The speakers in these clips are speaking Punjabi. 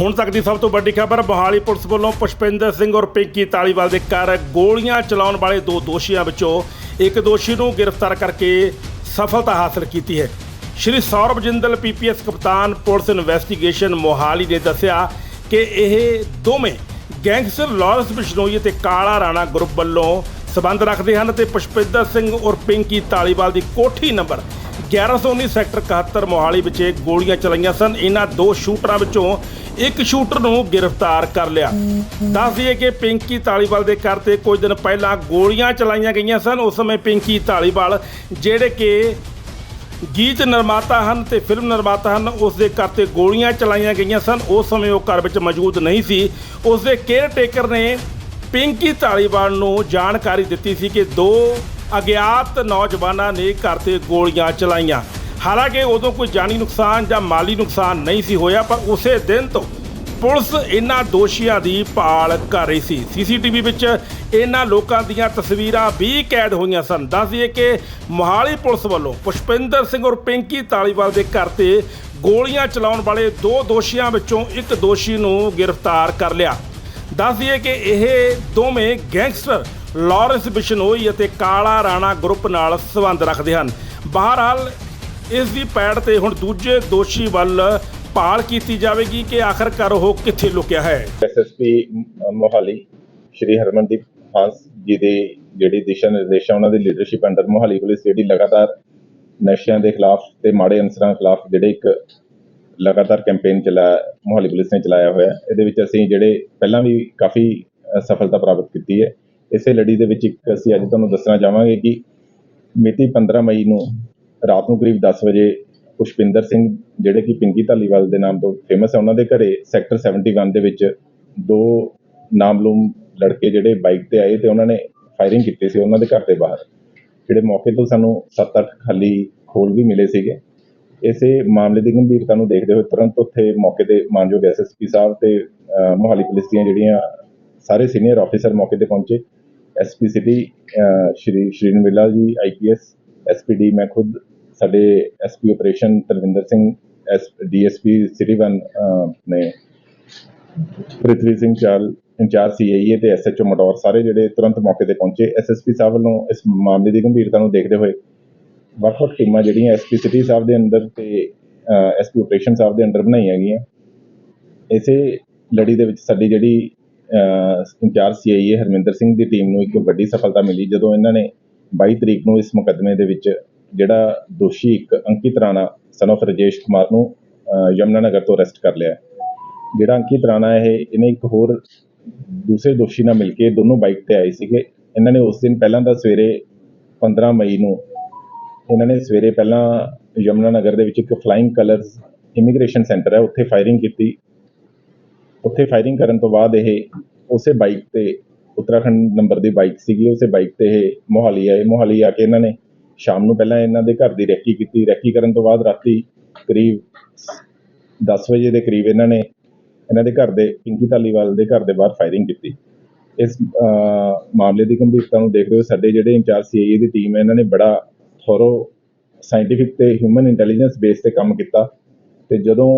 ਹੁਣ ਤੱਕ ਦੀ ਸਭ ਤੋਂ ਵੱਡੀ ਖਬਰ, ਮੋਹਾਲੀ ਪੁਲਿਸ ਵੱਲੋਂ ਪੁਸ਼ਪਿੰਦਰ ਸਿੰਘ ਔਰ ਪਿੰਕੀ ਤਾਲੀਵਾਲ ਦੇ ਘਰ ਗੋਲੀਆਂ ਚਲਾਉਣ ਵਾਲੇ ਦੋ ਦੋਸ਼ੀਆਂ ਵਿੱਚੋਂ ਇੱਕ ਦੋਸ਼ੀ ਨੂੰ ਗ੍ਰਿਫਤਾਰ ਕਰਕੇ ਸਫਲਤਾ ਹਾਸਲ ਕੀਤੀ ਹੈ। ਸ਼੍ਰੀ ਸੌਰਭ ਜਿੰਦਲ ਪੀਪੀਐਸ ਕਪਤਾਨ, ਪੁਲਿਸ ਇਨਵੈਸਟੀਗੇਸ਼ਨ ਮੋਹਾਲੀ ਨੇ ਦੱਸਿਆ ਕਿ ਇਹ ਦੋਵੇਂ ਗੈਂਗਸਟਰ ਲਾਰੈਂਸ ਬਿਸ਼ਨੋਈ ਤੇ ਕਾਲਾ ਰਾਣਾ ਗਰੁੱਪ ਵੱਲੋਂ ਸਬੰਧ ਰੱਖਦੇ ਹਨ ਤੇ ਪੁਸ਼ਪਿੰਦਰ ਸਿੰਘ ਔਰ ਪਿੰਕੀ ਤਾਲੀਵਾਲ ਦੀ ਕੋਠੀ ਨੰਬਰ 1119 ਸੈਕਟਰ 71 ਮੋਹਾਲੀ ਵਿੱਚ ਗੋਲੀਆਂ ਚਲਾਈਆਂ ਸਨ। ਇਹਨਾਂ ਦੋ ਸ਼ੂਟਰਾਂ ਵਿੱਚੋਂ ਇੱਕ ਸ਼ੂਟਰ ਨੂੰ ਗ੍ਰਿਫਤਾਰ ਕਰ ਲਿਆ। ਦੱਸ ਦਈਏ ਕਿ ਪਿੰਕੀ ਤਾਲੀਵਾਲ ਦੇ ਘਰ ਤੇ ਕੁਝ ਦਿਨ ਪਹਿਲਾਂ ਗੋਲੀਆਂ ਚਲਾਈਆਂ ਗਈਆਂ ਸਨ। ਉਸ ਸਮੇਂ ਪਿੰਕੀ ਤਾਲੀਵਾਲ ਜਿਹੜੇ ਕਿ ਗੀਤ ਨਿਰਮਾਤਾ ਹਨ ਤੇ ਫਿਲਮ ਨਿਰਮਾਤਾ ਹਨ, ਉਸ ਦੇ ਘਰ ਤੇ ਗੋਲੀਆਂ ਚਲਾਈਆਂ ਗਈਆਂ ਸਨ। ਉਸ ਸਮੇਂ ਉਹ ਘਰ ਵਿੱਚ ਮੌਜੂਦ ਨਹੀਂ ਸੀ। ਉਸ ਦੇ ਕੇਅਰ ਟੇਕਰ ਨੇ ਪਿੰਕੀ ਧਾਲੀਵਾਲ ਨੂੰ ਜਾਣਕਾਰੀ ਦਿੱਤੀ ਸੀ ਕਿ ਦੋ ਅਗਿਆਤ ਨੌਜਵਾਨਾਂ ਨੇ ਘਰ ਤੇ ਗੋਲੀਆਂ ਚਲਾਈਆਂ। ਹਾਲਾਂਕਿ ਉਦੋਂ ਕੋਈ ਜਾਨੀ ਨੁਕਸਾਨ ਜਾਂ ਮਾਲੀ ਨੁਕਸਾਨ ਨਹੀਂ ਸੀ ਹੋਇਆ, ਪਰ ਉਸੇ ਦਿਨ ਤੋਂ ਪੁਲਿਸ ਇਹਨਾਂ ਦੋਸ਼ੀਆਂ ਦੀ ਭਾਲ ਕਰ ਰਹੀ ਸੀ। ਸੀਸੀਟੀਵੀ ਵਿੱਚ ਇਹਨਾਂ ਲੋਕਾਂ ਦੀਆਂ ਤਸਵੀਰਾਂ ਵੀ ਕੈਦ ਹੋਈਆਂ ਸਨ। ਦੱਸ ਦਈਏ ਕਿ ਮੋਹਾਲੀ ਪੁਲਿਸ ਵੱਲੋਂ ਪੁਸ਼ਪਿੰਦਰ ਸਿੰਘ ਔਰ ਪਿੰਕੀ ਤਾਲੀਵਾਲ ਦੇ ਘਰ ਤੇ ਗੋਲੀਆਂ ਚਲਾਉਣ ਵਾਲੇ ਦੋ ਦੋਸ਼ੀਆਂ ਵਿੱਚੋਂ ਇੱਕ ਦੋਸ਼ੀ ਨੂੰ ਗ੍ਰਿਫਤਾਰ ਕਰ ਲਿਆ। ਦੱਸ ਦਈਏ ਕਿ ਇਹ ਦੋਵੇਂ ਗੈਂਗਸਟਰ ਲਾਰੈਂਸ ਬਿਸ਼ਨੋਈ ਅਤੇ ਕਾਲਾ ਰਾਣਾ ਗਰੁੱਪ ਨਾਲ ਸੰਬੰਧ ਰੱਖਦੇ ਹਨ। ਬਹਰਹਾਲ, ਇਸ ਦੀ ਪੈੜ ਤੇ ਹੁਣ ਦੂਜੇ ਦੋਸ਼ੀ ਵੱਲ ਭਾਲ ਕੀਤੀ ਜਾਵੇਗੀ ਕਿ ਆਖਰਕਾਰ ਉਹ ਕਿੱਥੇ ਲੁਕਿਆ ਹੈ। ਐਸਐਸਪੀ ਮੋਹਾਲੀ, ਸ਼੍ਰੀ ਹਰਮਨਦੀਪ ਹਾਂਸ ਜੀ ਦੀ ਜਿਹੜੀ ਦਿਸ਼ਾ ਨਿਰਦੇਸ਼ਾਂ ਉਹਨਾਂ ਦੀ ਲੀਡਰਸ਼ਿਪ ਅੰਡਰ ਮੋਹਾਲੀ ਪੁਲਿਸ ਜਿਹੜੀ ਲਗਾਤਾਰ ਨਸ਼ਿਆਂ ਦੇ ਖਿਲਾਫ ਤੇ ਮਾੜੇ ਅਨਸਰਾਂ ਖਿਲਾਫ ਜਿਹੜੇ ਇੱਕ ਲਗਾਤਾਰ ਕੈਂਪੇਨ ਚਲਾ, ਮੋਹਾਲੀ ਪੁਲਿਸ ਨੇ ਚਲਾਇਆ ਹੋਇਆ। ਇਹਦੇ ਵਿੱਚ ਅਸੀਂ ਜਿਹੜੇ ਪਹਿਲਾਂ ਵੀ ਕਾਫੀ ਸਫਲਤਾ ਪ੍ਰਾਪਤ ਕੀਤੀ ਹੈ। ਇਸੇ ਲੜੀ ਦੇ ਵਿੱਚ ਇੱਕ ਅਸੀਂ ਅੱਜ ਤੁਹਾਨੂੰ ਦੱਸਣਾ ਚਾਹਾਂਗੇ ਕਿ ਮਿਤੀ 15 ਮਈ ਨੂੰ ਰਾਤ ਨੂੰ ਕਰੀਬ 10 ਵਜੇ ਪੁਸ਼ਪਿੰਦਰ ਸਿੰਘ, ਜਿਹੜੇ ਕਿ ਪਿੰਕੀ ਧਾਲੀਵਾਲ ਦੇ ਨਾਮ ਤੋਂ ਫੇਮਸ ਹੈ ਉਹਨਾਂ ਦੇ ਘਰੇ ਸੈਕਟਰ 71 ਦੇ ਵਿੱਚ ਦੋ ਨਾਮਲੂਮ ਲੜਕੇ ਜਿਹੜੇ ਬਾਈਕ ਤੇ ਆਏ ਤੇ ਉਹਨਾਂ ਨੇ ਫਾਇਰਿੰਗ ਕੀਤੀ ਸੀ ਉਹਨਾਂ ਦੇ ਘਰ ਦੇ ਬਾਹਰ। ਜਿਹੜੇ ਮੌਕੇ ਤੋਂ ਸਾਨੂੰ 7-8 ਖਾਲੀ ਖੋਲ ਵੀ ਮਿਲੇ ਸੀਗੇ। ਇਸੇ ਮਾਮਲੇ ਦੀ ਗੰਭੀਰਤਾ ਨੂੰ ਦੇਖਦੇ ਹੋਏ ਤੁਰੰਤ ਉੱਥੇ ਮੌਕੇ ਤੇ ਮਾਨਯੋਗ ਐਸਐਸਪੀ ਸਾਹਿਬ ਤੇ ਮੋਹਾਲੀ ਪੁਲਿਸ ਦੀਆਂ ਜਿਹੜੀਆਂ ਸਾਰੇ ਸੀਨੀਅਰ ਆਫੀਸਰ ਮੌਕੇ ਤੇ ਪਹੁੰਚੇ। ਐਸਪੀ ਸਿਟੀ ਅ, ਸ਼੍ਰੀ ਸ਼੍ਰੀਨ ਵਿਲਾ ਜੀ ਆਈਪੀਐਸ ਐਸਪੀਡੀ ਮੈਂ ਖੁਦ ਸਾਡੇ SP operation Tarvinder Singh S DSP city one ਅ, ਨੇ ਪ੍ਰਿਥਵੀ ਸਿੰਘ ਚਾਲ ਇੰਚਾਰਜ ਸੀਆਈਏ ਤੇ ਐਸਐਚਓ ਮਟੌਰ ਸਾਰੇ ਜਿਹੜੇ ਤੁਰੰਤ ਮੌਕੇ ਤੇ ਪਹੁੰਚੇ। ਐਸਐਸਪੀ ਸਾਹਿਬ ਵੱਲੋਂ ਇਸ ਮਾਮਲੇ ਦੀ ਗੰਭੀਰਤਾ ਨੂੰ ਦੇਖਦੇ ਹੋਏ ਵੱਖ-ਵੱਖ ਟੀਮਾਂ ਜਿਹੜੀਆਂ ਐਸਪੀ ਸਿਟੀ ਸਾਹਿਬ ਦੇ ਅੰਦਰ ਤੇ ਐਸਪੀ ਆਪਰੇਸ਼ਨ ਸਾਹਿਬ ਦੇ ਅੰਦਰ ਬਣਾਈਆਂ ਗਈਆਂ। ਇਸੇ ਲੜੀ ਦੇ ਵਿੱਚ ਸਾਡੀ ਜਿਹੜੀ ਇੰਚਾਰਜ ਸੀਆਈਏ ਹਰਮਿੰਦਰ ਸਿੰਘ ਦੀ ਟੀਮ ਨੂੰ ਇੱਕ ਵੱਡੀ ਸਫਲਤਾ ਮਿਲੀ ਜਦੋਂ ਇਹਨਾਂ ਨੇ 22 ਤਰੀਕ ਨੂੰ ਇਸ ਮੁਕੱਦਮੇ ਦੇ ਵਿੱਚ ਜਿਹੜਾ ਦੋਸ਼ੀ ਇੱਕ ਅੰਕਿਤ ਰਾਣਾ ਸਨ of ਰਜੇਸ਼ ਕੁਮਾਰ ਨੂੰ ਅਹ, ਯਮੁਨਾ ਨਗਰ ਤੋਂ ਅਰੈਸਟ ਕਰ ਲਿਆ। ਜਿਹੜਾ ਅੰਕਿਤ ਰਾਣਾ ਇਹ ਇਹਨੇ ਇੱਕ ਹੋਰ ਦੂਸਰੇ ਦੋਸ਼ੀ ਨਾਲ ਮਿਲ ਕੇ ਦੋਨੋਂ ਬਾਈਕ ਤੇ ਆਏ ਸੀਗੇ। ਇਹਨਾਂ ਨੇ ਉਸ ਦਿਨ ਪਹਿਲਾਂ ਤਾਂ ਸਵੇਰੇ 15 ਮਈ ਨੂੰ ਇਹਨਾਂ ਨੇ ਸਵੇਰੇ ਪਹਿਲਾਂ ਯਮੁਨਾ ਨਗਰ ਦੇ ਵਿੱਚ ਇੱਕ ਫਲਾਈਂਗ ਕਲਰਸ ਇਮੀਗ੍ਰੇਸ਼ਨ ਸੈਂਟਰ ਹੈ ਉੱਥੇ ਫਾਇਰਿੰਗ ਕੀਤੀ। ਉੱਥੇ ਫਾਇਰਿੰਗ ਕਰਨ ਤੋਂ ਬਾਅਦ ਇਹ ਉਸੇ ਬਾਈਕ ਤੇ ਉੱਤਰਾਖੰਡ ਨੰਬਰ ਦੀ ਬਾਈਕ ਸੀਗੀ, ਉਸੇ ਬਾਈਕ ਤੇ ਇਹ ਮੋਹਾਲੀ ਆਏ। ਮੋਹਾਲੀ ਆ ਕੇ ਇਹਨਾਂ ਨੇ ਸ਼ਾਮ ਨੂੰ ਪਹਿਲਾਂ ਇਹਨਾਂ ਦੇ ਘਰ ਦੀ ਰੈਕੀ ਕੀਤੀ। ਰੈਕੀ ਕਰਨ ਤੋਂ ਬਾਅਦ ਰਾਤੀ ਕਰੀਬ 10 ਵਜੇ ਦੇ ਕਰੀਬ ਇਹਨਾਂ ਨੇ ਇਹਨਾਂ ਦੇ ਘਰ ਦੇ, ਪਿੰਕੀ ਧਾਲੀਵਾਲ ਦੇ ਘਰ ਦੇ ਬਾਹਰ ਫਾਇਰਿੰਗ ਕੀਤੀ। ਇਸ ਮਾਮਲੇ ਦੀ ਗੰਭੀਰਤਾ ਨੂੰ ਦੇਖਦੇ ਹੋਏ ਸਾਡੇ ਜਿਹੜੇ ਇੰਚਾਰਜ ਸੀਆਈਏ ਦੀ ਟੀਮ ਹੈ, ਇਹਨਾਂ ਨੇ ਬੜਾ ਥੋਰੋ ਸਾਇੰਟੀਫਿਕ ਤੇ ਹਿਊਮਨ ਇੰਟੈਲੀਜੈਂਸ ਬੇਸ ਤੇ ਕੰਮ ਕੀਤਾ। ਤੇ ਜਦੋਂ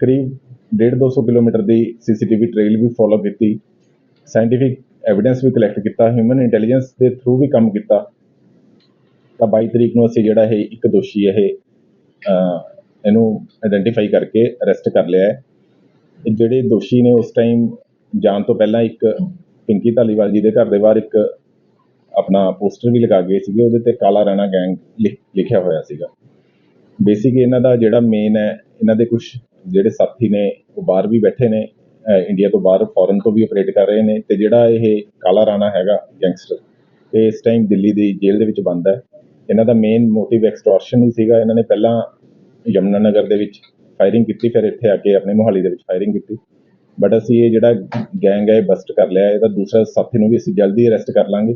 ਕਰੀਬ 1.5-200 ਕਿਲੋਮੀਟਰ ਦੀ ਸੀਸੀਟੀਵੀ ਟ੍ਰੇਲ ਵੀ ਫੋਲੋ ਕੀਤੀ। ਸਾਇੰਟੀਫਿਕ ਐਵੀਡੈਂਸ ਵੀ ਕਲੈਕਟ ਕੀਤਾ ਹਿਊਮਨ ਇੰਟੈਲੀਜੈਂਸ ਦੇ ਥਰੂ ਵੀ ਕੰਮ ਕੀਤਾ। ਤਾਂ 22 ਤਰੀਕ ਨੂੰ ਅਸੀਂ ਜਿਹੜਾ ਇਹ ਇੱਕ ਦੋਸ਼ੀ ਇਹ ਇਹਨੂੰ ਆਇਡੈਂਟੀਫਾਈ ਕਰਕੇ ਅਰੈਸਟ ਕਰ ਲਿਆ ਹੈ। ਜਿਹੜੇ ਦੋਸ਼ੀ ਨੇ ਉਸ ਟਾਈਮ ਜਾਣ ਤੋਂ ਪਹਿਲਾਂ ਇੱਕ ਪਿੰਕੀ ਧਾਲੀਵਾਲ ਜੀ ਦੇ ਘਰ ਦੇ ਬਾਹਰ ਇੱਕ ਆਪਣਾ ਪੋਸਟਰ ਵੀ ਲਗਾ ਗਏ ਸੀਗੇ, ਉਹਦੇ ਤੇ ਕਾਲਾ ਰਾਣਾ ਗੈਂਗ ਲਿਖਿਆ ਹੋਇਆ ਸੀਗਾ। ਬੇਸਿਕ ਇਹਨਾਂ ਦਾ ਜਿਹੜਾ ਮੇਨ ਹੈ, ਇਹਨਾਂ ਦੇ ਕੁਝ ਜਿਹੜੇ ਸਾਥੀ ਨੇ ਉਹ ਬਾਹਰ ਵੀ ਬੈਠੇ ਨੇ ਇੰਡੀਆ ਤੋਂ ਬਾਹਰ ਫੋਰਨ ਤੋਂ ਵੀ ਆਪਰੇਟ ਕਰ ਰਹੇ ਨੇ ਤੇ ਜਿਹੜਾ ਇਹ ਕਾਲਾ ਰਾਣਾ ਹੈਗਾ ਗੈਂਗਸਟਰ ਇਹ ਇਸ ਟਾਈਮ ਦਿੱਲੀ ਦੀ ਜੇਲ੍ਹ ਦੇ ਵਿੱਚ ਬੰਦ ਹੈ। ਇਹਨਾਂ ਦਾ ਮੇਨ ਮੋਟਿਵ ਐਕਸਟੋਰਸ਼ਨ ਹੀ ਸੀਗਾ। ਇਹਨਾਂ ਨੇ ਪਹਿਲਾਂ ਯਮੁਨਾ ਨਗਰ ਦੇ ਵਿੱਚ ਫਾਇਰਿੰਗ ਕੀਤੀ, ਫਿਰ ਇੱਥੇ ਆ ਕੇ ਆਪਣੇ ਮੋਹਾਲੀ ਦੇ ਵਿੱਚ ਫਾਇਰਿੰਗ ਕੀਤੀ। ਬਟ ਅਸੀਂ ਇਹ ਜਿਹੜਾ ਗੈਂਗ ਹੈ, ਇਹ ਬਸਟ ਕਰ ਲਿਆ। ਇਹਦਾ ਦੂਸਰਾ ਸਾਥੀ ਨੂੰ ਵੀ ਅਸੀਂ ਜਲਦੀ ਅਰੈਸਟ ਕਰ ਲਾਂਗੇ।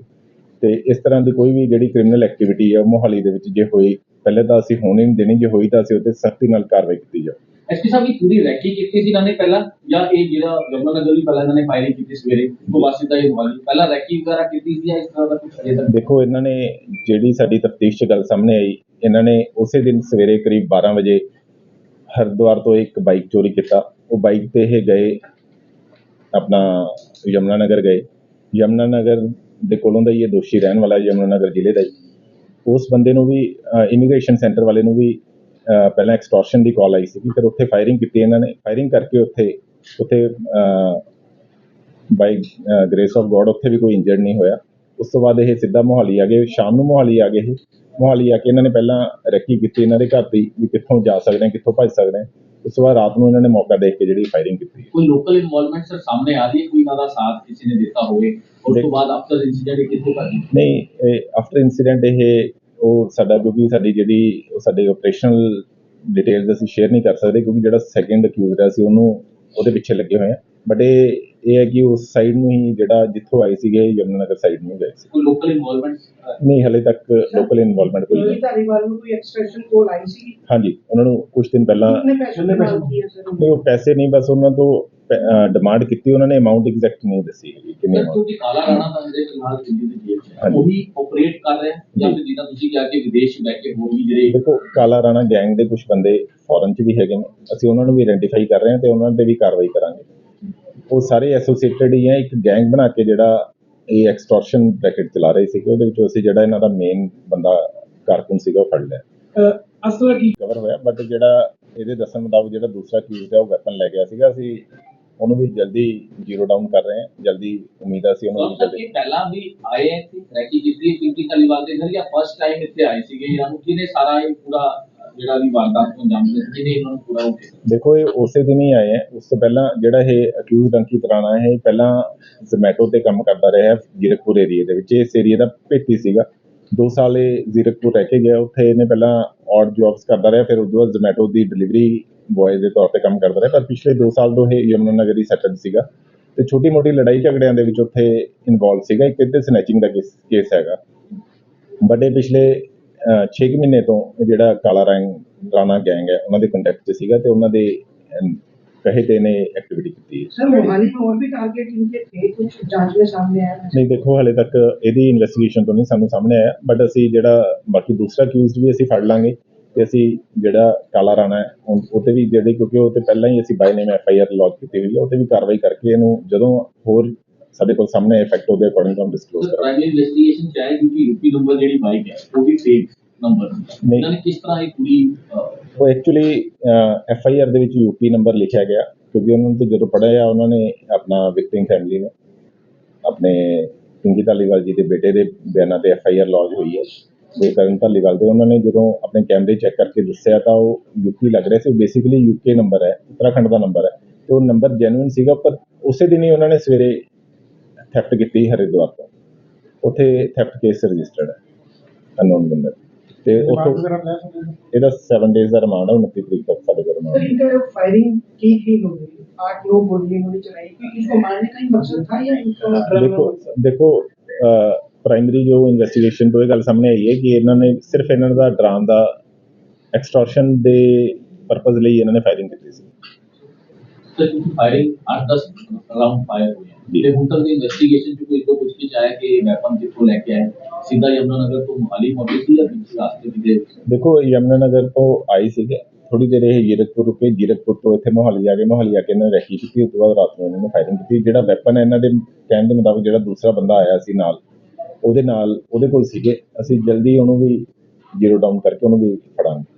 ਤੇ ਇਸ ਤਰ੍ਹਾਂ ਦੀ ਕੋਈ ਵੀ ਜਿਹੜੀ ਕ੍ਰਿਮੀਨਲ ਐਕਟੀਵਿਟੀ ਹੈ, ਉਹ ਮੁਹਾਲੀ ਦੇ ਵਿੱਚ ਜੇ ਹੋਈ, ਪਹਿਲੇ ਤਾਂ ਅਸੀਂ ਹੋਣ ਹੀ ਨਹੀਂ ਦੇਣੀ। ਜੇ ਹੋਈ ਤਾਂ ਅਸੀਂ ਉਹਤੇ ਸਖਤੀ ਨਾਲ ਕਾਰਵਾਈ ਕੀਤੀ ਜਾਵੇ ਐਸਪੀ ਸਾਹਿਬ ਇਹ ਪੂਰੀ ਰੈਕੀ ਕੀਤੀ ਸੀ ਇਹਨਾਂ ਨੇ ਪਹਿਲਾਂ? ਜਾਂ ਇਹ ਜਿਹੜਾ ਯਮੁਨਾ ਨਗਰ ਵੀ ਪਹਿਲਾਂ ਇਹਨਾਂ ਨੇ ਫਾਇਰਿੰਗ ਕੀਤੀ ਸਵੇਰੇ ਤੋਂ ਬਾਅਦ ਸਿੱਧਾ ਇਹ ਮੋਹਾਲੀ ਪਹਿਲਾਂ ਰੈਕੀ ਵਗੈਰਾ ਕੀਤੀ ਸੀ ਜਾਂ ਇਸ ਤਰ੍ਹਾਂ ਦਾ ਕੁਝ ਅਜੇ ਤੱਕ? ਦੇਖੋ, ਇਹਨਾਂ ਨੇ ਜਿਹੜੀ ਸਾਡੀ ਤਫਤੀਸ਼ 'ਚ ਗੱਲ ਸਾਹਮਣੇ ਆਈ, ਇਹਨਾਂ ਨੇ ਉਸੇ ਦਿਨ ਸਵੇਰੇ ਕਰੀਬ 12 ਵਜੇ ਹਰਿਦੁਆਰ ਤੋਂ ਇੱਕ ਬਾਈਕ ਚੋਰੀ ਕੀਤਾ। ਉਹ ਬਾਈਕ ਤੇ ਇਹ ਗਏ, ਆਪਣਾ ਯਮਨਾ ਨਗਰ ਗਏ। ਯਮਨਾ ਨਗਰ ਦੇ ਕੋਲੋਂ ਦਾ ਹੀ ਇਹ ਦੋਸ਼ੀ ਰਹਿਣ ਵਾਲਾ ਹੈ, ਯਮਨਾ ਨਗਰ ਜ਼ਿਲ੍ਹੇ ਦਾ ਹੀ। ਉਸ ਬੰਦੇ ਨੂੰ ਵੀ ਇਮੀਗ੍ਰੇਸ਼ਨ ਸੈਂਟਰ ਵਾਲੇ ਨੂੰ ਵੀ ਪਹਿਲਾਂ ਐਕਸਟੋਰਸ਼ਨ ਦੀ ਕਾਲ ਆਈ ਸੀ ਫਿਰ ਉੱਥੇ ਫਾਇਰਿੰਗ ਕੀਤੀ ਇਹਨਾਂ ਨੇ। ਫਾਇਰਿੰਗ ਕਰਕੇ ਉੱਥੇ ਉੱਥੇ ਬਾਈ ਗ੍ਰੇਸ ਆਫ ਗੋਡ ਉੱਥੇ ਵੀ ਕੋਈ ਇੰਜਰਡ ਨਹੀਂ ਹੋਇਆ। ਉਸ ਤੋਂ ਬਾਅਦ ਇਹ ਸਿੱਧਾ ਮੋਹਾਲੀ ਆ ਗਏ ਸ਼ਾਮ ਨੂੰ ਮੋਹਾਲੀ ਆ ਗਏ ਇਹ। ਮੋਹਾਲੀ ਆ ਕੇ ਇਹਨਾਂ ਨੇ ਪਹਿਲਾਂ ਰੈਕੀ ਕੀਤੀ ਇਹਨਾਂ ਦੇ ਘਰ ਦੀ ਵੀ ਕਿੱਥੋਂ ਜਾ ਸਕਦੇ ਆ ਕਿੱਥੋਂ ਭੱਜ ਸਕਦੇ ਆ ਉਸ ਤੋਂ ਬਾਅਦ ਰਾਤ ਨੂੰ ਇਹਨਾਂ ਨੇ ਮੌਕਾ ਦੇਖ ਕੇ ਜਿਹੜੀ ਫਾਇਰਿੰਗ ਕੀਤੀ ਕੋਈ ਲੋਕਲ ਇਨਵੋਲਵਮੈਂਟ ਸਰ ਸਾਹਮਣੇ ਆ ਰਹੀ ਹੈ? ਕੋਈ ਇਹਨਾਂ ਦਾ ਸਾਥ ਕਿਸੇ ਨੇ ਦਿੱਤਾ ਹੋਵੇ? ਉਸ ਤੋਂ ਬਾਅਦ ਆਫਟਰ ਇਨਸੀਡੈਂਟ ਕਿੱਥੋਂ ਕਰ ਨਹੀਂ ਆਫਟਰ ਇਨਸੀਡੈਂਟ ਇਹ ਉਹ ਸਾਡਾ, ਕਿਉਂਕਿ ਸਾਡੀ ਜਿਹੜੀ, ਉਹ ਸਾਡੇ ਆਪਰੇਸ਼ਨਲ ਡਿਟੇਲਸ ਅਸੀਂ ਸ਼ੇਅਰ ਨਹੀਂ ਕਰ ਸਕਦੇ, ਕਿਉਂਕਿ ਜਿਹੜਾ ਸੈਕਿੰਡ ਅਕਿਊਜ਼ਡ ਹੈ, ਅਸੀਂ ਉਹਨੂੰ, ਉਹਦੇ ਪਿੱਛੇ ਲੱਗੇ ਹੋਏ ਹਾਂ। ਬਟ ਇਹ ਇਹ ਹੈ ਕਿ ਉਸ ਸਾਈਡ ਨੂੰ ਹੀ ਜਿਹੜਾ ਜਿੱਥੋਂ ਆਏ ਸੀਗੇ ਯਮੁਨਾਨਗਰ ਸਾਈਡ ਨੂੰ ਗਏ ਸੀ। ਕੋਈ ਲੋਕਲ ਇਨਵੋਲਵਮੈਂਟ ਨਹੀਂ ਹਲੇ ਤੱਕ ਲੋਕਲ ਇਨਵੋਲਵਮੈਂਟ ਕੋਈ ਨਹੀਂ। ਧਾਰੀਵਾਲ ਨੂੰ ਕੋਈ ਐਕਸਟ੍ਰੈਕਸ਼ਨ ਕੋਲ ਆਈ ਸੀ ਹਾਂਜੀ ਉਹਨਾਂ ਨੂੰ ਕੁਝ ਦਿਨ ਪਹਿਲਾਂ ਨਹੀਂ ਉਹ ਪੈਸੇ ਨਹੀਂ ਬਸ ਉਹਨਾਂ ਤੋਂ ਡਿਮਾਂਡ ਕੀਤੀ ਉਹਨਾਂ ਨੇ ਅਮਾਉਂਟ ਐਗਜ਼ੈਕਟ ਨਹੀਂ ਦੱਸੀ ਕਿੰਨੇ amount। ਕਿਉਂਕਿ ਕਾਲਾ ਰਾਣਾ ਤਾਂ ਜਿਹੜੇ ਫਿਲਹਾਲ ਦਿੱਲੀ ਦੀ ਜੇਲ੍ਹ 'ਚ ਹੈ। ਉਹੀ ਆਪਰੇਟ ਕਰ ਰਿਹਾ ਹੈ ਜਾਂ। ਫਿਰ ਜਿੱਦਾਂ ਤੁਸੀਂ ਕਿਹਾ ਕਿ ਵਿਦੇਸ਼ ਬੈ ਕੇ ਹੋਰ ਵੀ ਜਿਹੜੇ ਦੇਖੋ ਕਾਲਾ ਰਾਣਾ ਗੈਂਗ ਦੇ ਕੁਝ ਬੰਦੇ ਫੋਰਨ 'ਚ ਵੀ ਹੈਗੇ ਨੇ। ਅਸੀਂ ਉਹਨਾਂ ਨੂੰ ਵੀ ਆਇਡੈਂਟੀਫਾਈ ਕਰ ਰਹੇ ਹਾਂ ਤੇ ਉਹਨਾਂ ਤੇ ਵੀ ਕਾਰਵਾਈ ਕਰਾਂਗੇ। ਉਹ ਸਾਰੇ ਐਸੋਸੀਏਟਡ ਹੀ ਹੈ ਇੱਕ ਗੈਂਗ ਬਣਾ ਕੇ ਜਿਹੜਾ ਇਹ ਐਕਸਟੋਰਸ਼ਨ ਰੈਕਟ ਚਲਾ ਰਹੇ ਸੀਗੇ ਉਹਦੇ ਵਿੱਚੋਂ ਅਸੀਂ ਜਿਹੜਾ ਇਹਨਾਂ ਦਾ ਮੇਨ ਬੰਦਾ ਕਾਰਕੁਨ ਸੀਗਾ ਉਹ ਫੜ ਲਿਆ। ਅਸਲ ਕੀ ਕਵਰ ਹੋਇਆ ਬਟ ਜਿਹੜਾ ਇਹਦੇ ਦੱਸਣ ਮੁਤਾਬਕ ਜਿਹੜਾ ਦੂਸਰਾ ਅਕਿਊਜ਼ਡ ਹੈ ਉਹ ਵੈਪਨ ਲੈ ਗਿਆ ਸੀਗਾ ਅਸੀਂ ਉਹਨੂੰ ਵੀ ਜਲਦੀ ਜ਼ੀਰੋ ਡਾਊਨ ਕਰ ਰਹੇ ਹਾਂ ਜਲਦੀ ਉਮੀਦ ਹੈ ਅਸੀਂ ਉਹਨੂੰ ਵੀ ਸਰ ਜਲਦੀ ਪਹਿਲਾਂ ਵੀ ਆਏ ਕਿ ਰੈਕੀ ਕੀਤੀ ਪਿੰਕੀ ਧਾਲੀਵਾਲ ਦੇ ਘਰ ਜਾਂ ਫਸਟ ਟਾਈਮ ਇੱਥੇ ਆਏ ਸੀਗੇ ਜਾਂ ਨੂੰ ਕਿਹਨੇ ਸਾਰਾ ਇਹ ਪੂਰਾ ਜਿਹੜਾ ਵੀ ਵਾਰਦਾਤ ਨੂੰ ਅੰਜਾਮ ਦਿੱਤਾ ਜਿਹਨੇ ਇਹਨਾਂ ਨੂੰ ਪੂਰਾ ਉੱਠੇ ਦੇਖੋ, ਇਹ ਉਸੇ ਦਿਨ ਹੀ ਆਏ ਹੈ ਉਸ ਤੋਂ ਪਹਿਲਾਂ ਜਿਹੜਾ ਇਹ ਅਕਿਊਜ਼ਡ ਅੰਕਿਤ ਰਾਣਾ ਹੈ ਇਹ ਪਹਿਲਾਂ ਜ਼ੋਮੈਟੋ ਤੇ ਕੰਮ ਕਰਦਾ ਰਿਹਾ ਜ਼ੀਰਕਪੁਰ ਏਰੀਆ ਦੇ ਵਿੱਚ। ਇਸ ਏਰੀਆ ਦਾ ਭੇਤੀ ਸੀਗਾ। 2 ਸਾਲ ਇਹ ਜ਼ੀਰਕਪੁਰ ਰਹਿ ਕੇ ਗਿਆ। ਉੱਥੇ ਇਹਨੇ ਪਹਿਲਾਂ ਔਡ ਜੌਬਸ ਕਰਦਾ ਰਿਹਾ, ਫਿਰ ਉਦੋਂ ਬਾਅਦ ਜ਼ੋਮੈਟੋ ਦੀ ਡਿਲੀਵਰੀ ਬॉय ਦੇ ਤੌਰ ਤੇ ਕੰਮ ਕਰਦਾ ਰਿਹਾ। ਪਰ ਪਿਛਲੇ 2 ਸਾਲ ਤੋਂ ਇਹ ਯਮੁਨਾ ਨਗਰ ਹੀ ਸੈਟਲ ਸੀਗਾ। ਤੇ ਛੋਟੀ ਮੋਟੀ ਲੜਾਈ ਝਗੜਿਆਂ ਦੇ ਵਿੱਚ ਉੱਥੇ ਇਨਵੋਲਵ ਸੀਗਾ। ਇੱਕ ਇੱਥੇ ਸਨੈਚਿੰਗ ਦਾ ਕੇਸ ਹੈਗਾ। ਵੱਡੇ ਪਿਛਲੇ 6 ਮਹੀਨੇ ਤੋਂ ਜਿਹੜਾ ਕਾਲਾ ਰੰਗ ਰਾਣਾ ਗੈਂਗ ਹੈ ਉਹਨਾਂ ਦੇ ਕੰਟੈਕਟ 'ਚ ਸੀਗਾ ਤੇ ਉਹਨਾਂ ਦੇ ਕਹੇ ਤੇ ਨੇ ਐਕਟੀਵਿਟੀ ਕੀਤੀ ਸਰ ਮੋਹਾਲੀ ਹੋਰ ਵੀ ਟਾਰਗੇਟ ਇਨਕੇ ਥੇ ਕੁਝ ਜਾਂਚ ਵਿੱਚ ਸਾਹਮਣੇ ਆਇਆ ਨਹੀਂ ਦੇਖੋ ਹਲੇ ਤੱਕ ਇਹਦੀ ਇਨਵੈਸਟੀਗੇਸ਼ਨ ਤੋਂ ਨਹੀਂ ਸਾਨੂੰ ਸਾਹਮਣੇ ਆਇਆ ਬਟ ਅਸੀਂ ਜਿਹੜਾ ਬਾਕੀ ਦੂਸਰਾ ਅਕਿਊਜ਼ਡ ਵੀ ਅਸੀਂ ਫੜ ਲਾਂਗੇ ਤੇ ਅਸੀਂ ਜਿਹੜਾ ਕਾਲਾ ਰਾਣਾ ਹੈ ਉਹਤੇ ਵੀ ਜਿਹੜੇ ਕਿਉਂਕਿ ਉਹ ਤੇ ਪਹਿਲਾਂ ਹੀ ਅਸੀਂ by name F I R lodge ਕੀਤੀ ਹੋਈ ਹੈ ਉਹਤੇ ਵੀ ਕਾਰਵਾਈ ਕਰਕੇ ਇਹਨੂੰ ਜਦੋਂ ਹੋਰ ਸਾਡੇ ਕੋਲ ਸਾਹਮਣੇ ਇਫੈਕਟ ਉਹਦੇ ਅਕੋਰਡਿੰਗ ਤੋਂ ਡਿਸਕਲੋਜ਼ ਕਰਾਂਗੇ। ਇਨਵੈਸਟੀਗੇਸ਼ਨ ਚ ਆਇਆ ਕਿਉਂਕਿ ਯੂਪੀ ਨੰਬਰ ਜਿਹੜੀ ਬਾਈਕ ਹੈ ਉਹ ਵੀ ਫੇਕ ਨੰਬਰ। ਇਹਨਾਂ ਨੇ ਕਿਸ ਤਰ੍ਹਾਂ ਇਹ ਕੁੜੀ ਉਹ ਐਕਚੁਅਲੀ ਐਫ ਆਈ ਆਰ ਦੇ ਵਿੱਚ ਯੂਪੀ ਨੰਬਰ ਲਿਖਿਆ ਗਿਆ ਕਿਉਂਕਿ ਉਹਨਾਂ ਨੂੰ ਤਾਂ ਜਦੋਂ ਪੜਿਆ ਉਹਨਾਂ ਨੇ ਆਪਣਾ ਵਿਕਟਿੰਗ ਫੈਮਿਲੀ ਨੇ ਆਪਣੇ ਪਿੰਕੀ ਧਾਲੀਵਾਲ ਜੀ ਦੇ ਬੇਟੇ ਦੇ ਬਿਆਨਾਂ ਤੇ ਐਫ ਆਈ ਆਰ ਲੌਜ ਹੋਈ ਹੈ। ਤੇ ਕਰਨ ਧਾਲੀਵਾਲ ਦੇ ਉਹਨਾਂ ਨੇ ਜਦੋਂ ਆਪਣੇ ਕੈਮਰੇ ਚੈੱਕ ਕਰਕੇ ਦੱਸਿਆ ਤਾਂ ਉਹ ਯੂਪੀ ਲੱਗ ਰਿਹਾ ਸੀ। ਉਹ ਬੇਸਿਕਲੀ ਯੂਕੇ ਨੰਬਰ ਹੈ ਉੱਤਰਾਖੰਡ ਦਾ ਨੰਬਰ ਹੈ। ਤੇ ਉਹ ਨੰਬਰ ਜੈਨੂਇਨ ਸੀਗਾ ਪਰ ਉਸੇ ਦਿਨ ਹੀ ਉਹਨਾਂ ਨੇ ਸਵੇਰੇ ਥੈਫਟ ਕੀਤੀ ਹਰਿਦੁਆਰ ਤੋਂ ਉੱਥੇ ਥੈਫਟ ਕੇਸ ਰਜਿਸਟਰਡ ਹੈ ਅਨਨੋਨ ਬੰਦਾ ਤੇ ਉੱਥੋਂ ਇਹਦਾ 7 ਡੇਜ਼ ਦਾ ਰਿਮਾਂਡ ਹੈ 29 ਤਰੀਕ ਤੱਕ ਸਾਡੇ ਕੋਲ सर ਰਿਮਾਂਡ इनका फायरिंग की थी हो गई आठ नौ गोली इन्होंने चलाई थी इसको मारने का ही मकसद था या इनका ਦੇਖੋ ਦੇਖੋ ਪ੍ਰਾਇਮਰੀ ਜੋ ਇਨਵੈਸਟੀਗੇਸ਼ਨ ਤੋਂ ਇਹ ਗੱਲ ਸਾਹਮਣੇ ਆਈ ਹੈ ਕਿ ਇਹਨਾਂ ਨੇ ਸਿਰਫ ਇਹਨਾਂ ਦਾ ਡਰਾਉਣ ਦਾ ਐਕਸਟੋਰਸ਼ਨ ਦੇ ਪਰਪਸ ਲਈ ਇਹਨਾਂ ਨੇ ਫਾਇਰਿੰਗ ਕੀਤੀ ਸੀ ਸਰ ਕਿਉਂਕਿ ਫਾਇਰਿੰਗ 8-10 ਰਾਉਂਡ ਫਾਇਰ ਹੋਏ ਹੈ ਜੀ। ਤੇ ਹੁਣ ਤੱਕ ਦੀ ਇਨਵੈਸਟੀਗੇਸ਼ਨ ਚ ਕੋਈ ਤੋਂ ਕੁਝ ਕੀ ਆਇਆ ਕਿ ਵੈਪਨ ਕਿੱਥੋਂ ਲੈ ਕੇ ਆਏ? ਸਿੱਧਾ ਯਮਨਾ ਨਗਰ ਤੋਂ ਮੁਹਾਲੀ ਮੋਟੀ ਸੀ ਜਾਂ ਦੂਸਰੇ ਰਾਸਤੇ ਦੇ ਦੇਖੋ ਯਮਨਾ ਨਗਰ ਤੋਂ ਆਈ ਸੀਗੇ। ਥੋੜੀ ਦੇਰ ਇਹ ਜੀਰਕਪੁਰ ਰੁਕੇ। ਜੀਰਕਪੁਰ ਤੋਂ ਇੱਥੇ ਮੋਹਾਲੀ ਆ ਗਏ। ਮੋਹਾਲੀ ਆ ਕੇ ਇਹਨਾਂ ਨੇ ਰੈਕੀ ਕੀਤੀ। ਉਸ ਤੋਂ ਬਾਅਦ ਰਾਤ ਨੂੰ ਇਹਨਾਂ ਨੇ ਫਾਇਰਿੰਗ ਕੀਤੀ। ਜਿਹੜਾ ਵੈਪਨ ਇਹਨਾਂ ਦੇ ਕਹਿਣ ਦੇ ਮੁਤਾਬਕ ਜਿਹੜਾ ਦੂਸਰਾ ਬੰਦਾ ਆਇਆ ਸੀ ਨਾਲ ਉਹਦੇ ਨਾਲ ਉਹਦੇ ਕੋਲ ਸੀਗੇ। ਅਸੀਂ ਜਲਦੀ ਉਹਨੂੰ ਵੀ ਜ਼ੀਰੋ ਡਾਊਨ ਕਰਕੇ ਉਹਨੂੰ ਵੀ ਫੜਾਂਗੇ।